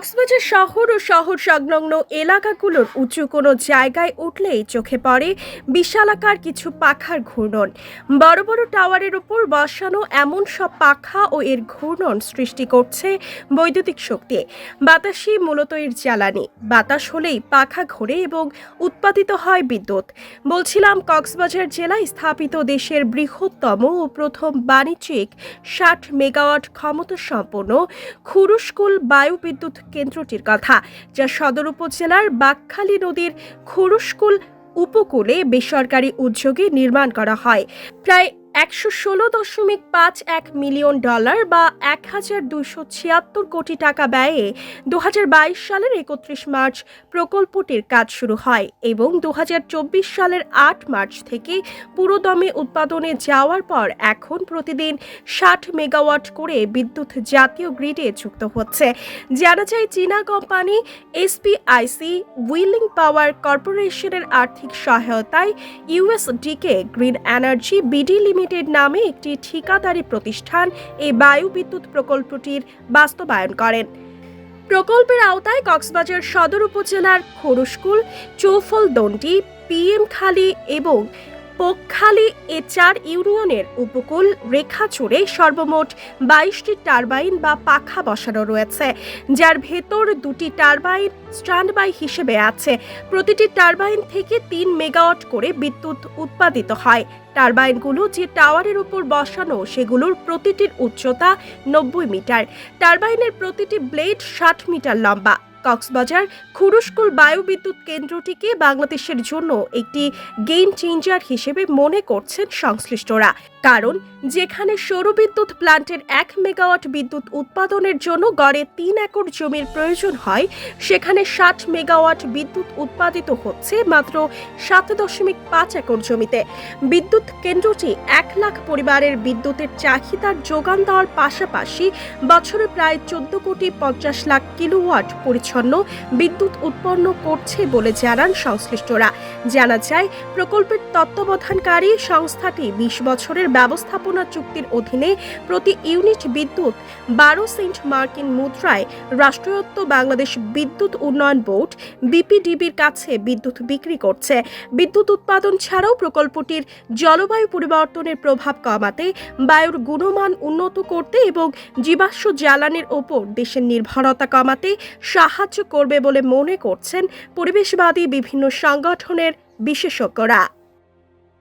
কক্সবাজার শহর ও শহর সংলগ্ন এলাকাগুলোর উঁচু কোনো জায়গায় উঠলেই চোখে পড়ে বিশালাকার কিছু পাখার ঘূর্ণন। বড় বড় টাওয়ারের উপর বসানো এমন সব পাখা ও এর ঘূর্ণন সৃষ্টি করছে বৈদ্যুতিক শক্তি। বাতাসই মূলত এর জ্বালানি। বাতাস হলেই পাখা ঘোরে এবং উৎপাদিত হয় বিদ্যুৎ। বলছিলাম, কক্সবাজার জেলায় স্থাপিত দেশের বৃহত্তম ও প্রথম বাণিজ্যিক ষাট মেগাওয়াট ক্ষমতা সম্পন্ন খুরুশকুল বায়ু বিদ্যুৎ কেন্দ্রটির কথা, যা সদর উপজেলার বাকখালী নদীর খুরুশকুল উপকূলে বেসরকারি উদ্যোগে নির্মাণ করা হয়। প্রায় একশো ষোলো দশমিক পাঁচ এক মিলিয়ন ডলার বা এক হাজার দুশো ছিয়াত্তর কোটি টাকা ব্যয়ে দু বাইশ সালের একত্রিশ মার্চ প্রকল্পটির কাজ শুরু হয় এবং দু চব্বিশ সালের আট মার্চ থেকে পুরোদমে উৎপাদনে যাওয়ার পর এখন প্রতিদিন ষাট মেগাওয়াট করে বিদ্যুৎ জাতীয় গ্রিডে যুক্ত হচ্ছে। জানা যায়, চীনা কোম্পানি এসপিআইসি উইলিং পাওয়ার কর্পোরেশনের আর্থিক সহায়তায় ইউএসডিকে গ্রিন এনার্জি বিডি লিমিটেড নামে একটি ঠিকাদারি প্রতিষ্ঠান এই বায়ু বিদ্যুৎ প্রকল্পটির বাস্তবায়ন করেন। প্রকল্পের আওতায় কক্সবাজার সদর উপজেলার খরুশকুল পিএম খালি এবং পোকখালী এ চার ইউনিয়নের উপকূল রেখা জুড়ে সর্বমোট বাইশটি টারবাইন বা পাখা বসানো রয়েছে, যার ভেতর দুটি টারবাইন স্ট্যান্ডবাই হিসেবে আছে। প্রতিটি টারবাইন থেকে তিন মেগাওয়াট করে বিদ্যুৎ উৎপাদিত হয়। টারবাইনগুলো যে টাওয়ারের উপর বসানো, সেগুলোর প্রতিটির উচ্চতা নব্বই মিটার। টারবাইনের প্রতিটি ব্লেড ষাট মিটার লম্বা। কক্সবাজার খুরুশকুল বায়ুবিদ্যুৎ কেন্দ্রটিকে বাংলাদেশের জন্য একটি গেম চেঞ্জার হিসেবে মনে করছেন সংশ্লিষ্টরা। কারণ যেখানে সৌরবিদ্যুৎ প্ল্যান্টের এক মেগাওয়াট বিদ্যুৎ উৎপাদনের জন্য গড়ে তিন একর জমির প্রয়োজন হয়, সেখানে ষাট মেগাওয়াট বিদ্যুৎ উৎপাদিত হচ্ছে মাত্র সাত দশমিক পাঁচ একর জমিতে। বিদ্যুৎ কেন্দ্রটি এক লাখ পরিবারের বিদ্যুতের চাহিদার যোগান দেওয়ার পাশাপাশি বছরে প্রায় চোদ্দ কোটি পঞ্চাশ লাখ কিলোওয়াট পরিচ্ছন্ন বিদ্যুৎ উৎপন্ন করছে বলে জানান সংশ্লিষ্টরা। জানা যায়, প্রকল্পের তত্ত্বাবধানকারী সংস্থাটি বিশ বছরের ব্যবস্থাপনা চুক্তির অধীনে প্রতি ইউনিট বিদ্যুৎ বারো সেন্ট মার্কিন মুদ্রায় রাষ্ট্রায়ত্ত বাংলাদেশ বিদ্যুৎ উন্নয়ন বোর্ড, বিপিডিবির কাছে বিদ্যুৎ বিক্রি করছে। বিদ্যুৎ উৎপাদন ছাড়াও প্রকল্পটির জলবায়ু পরিবর্তনের প্রভাব কমাতে, বায়ুর গুণমান উন্নত করতে এবং জীবাশ্ম জ্বালানির ওপর দেশের নির্ভরতা কমাতে সাহায্য করবে বলে মনে করছেন পরিবেশবাদী বিভিন্ন সংগঠনের বিশেষজ্ঞরা।